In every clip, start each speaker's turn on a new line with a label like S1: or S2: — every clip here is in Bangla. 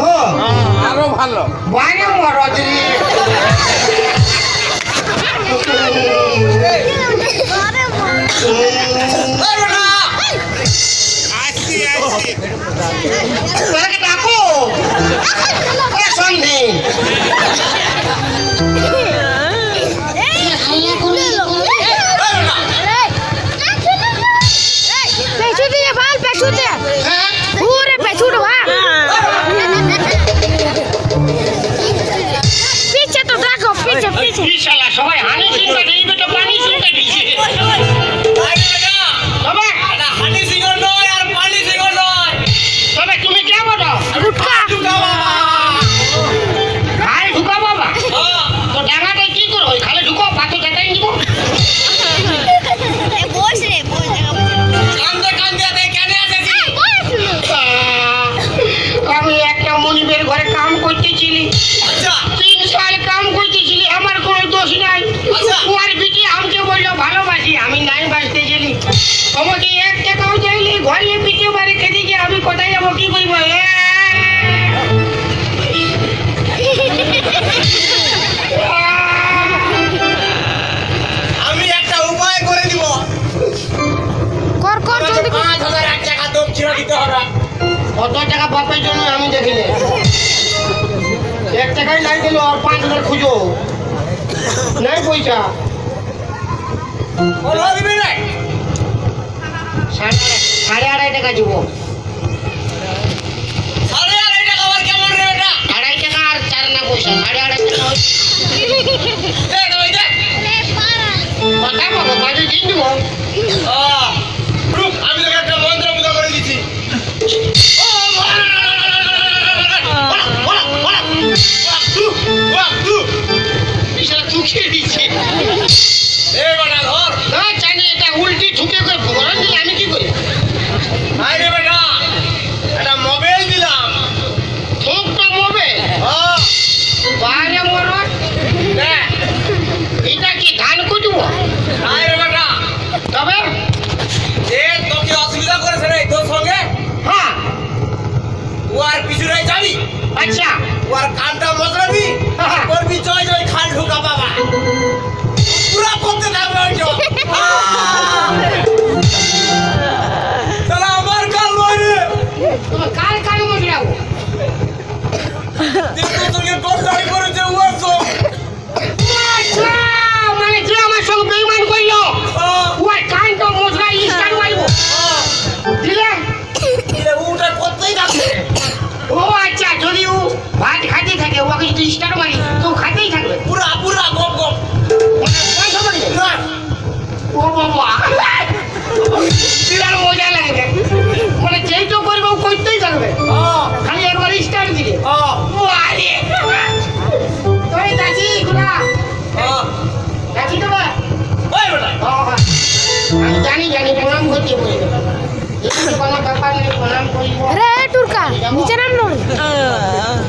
S1: হ্যাঁ।
S2: আরও ভালো।
S1: বাইরে রজনী। ডাকো। সন্ধে।
S2: টাকা
S1: বাপের জন্য আমি দেখিনি এক টাকাই নাই দিল আর পাঁচ হাজার খুঁজো। নাই পয়সা। সাড়ে আড়াই টাকা দিব।
S2: আড়াই টাকা
S1: আর চার না পয়সা সাড়ে আড়াই টাকা কথা বলো বাজে দিন দিব।
S2: আছি তো
S1: ভাই। আমি জানি জানি প্রণাম করছি বলে। কোনো ব্যাপার নেই প্রণাম করিব।
S3: রে টুরকা নিচে নাম
S1: নয়। হ্যাঁ।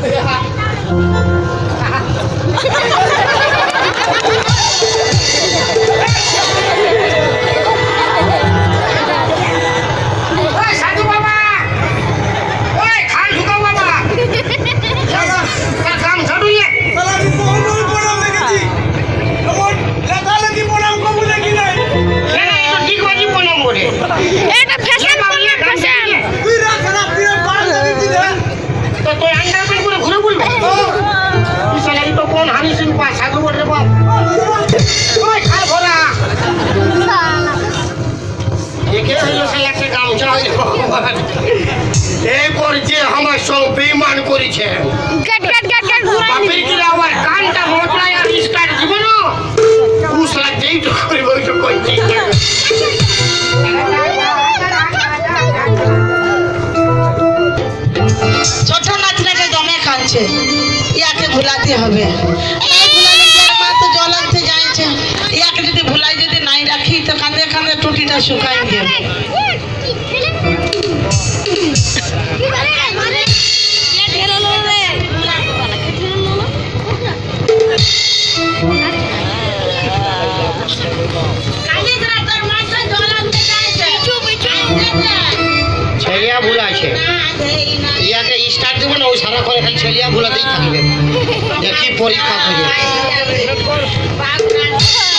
S1: ভগবান এরপর যে আমার সঙ্গে বেইমান করেছে বাপের কিনা আমার কানটা মোটরায় আর
S4: ইস্কার জীবন ইয়াকে ভুলাতে হবে। জল আনতে যাইছে ইয়াকে যদি ভুলাই যদি নাই রাখি তো কাঁদে কাঁদে টুটিটা শুকাই
S1: দিয়ে por su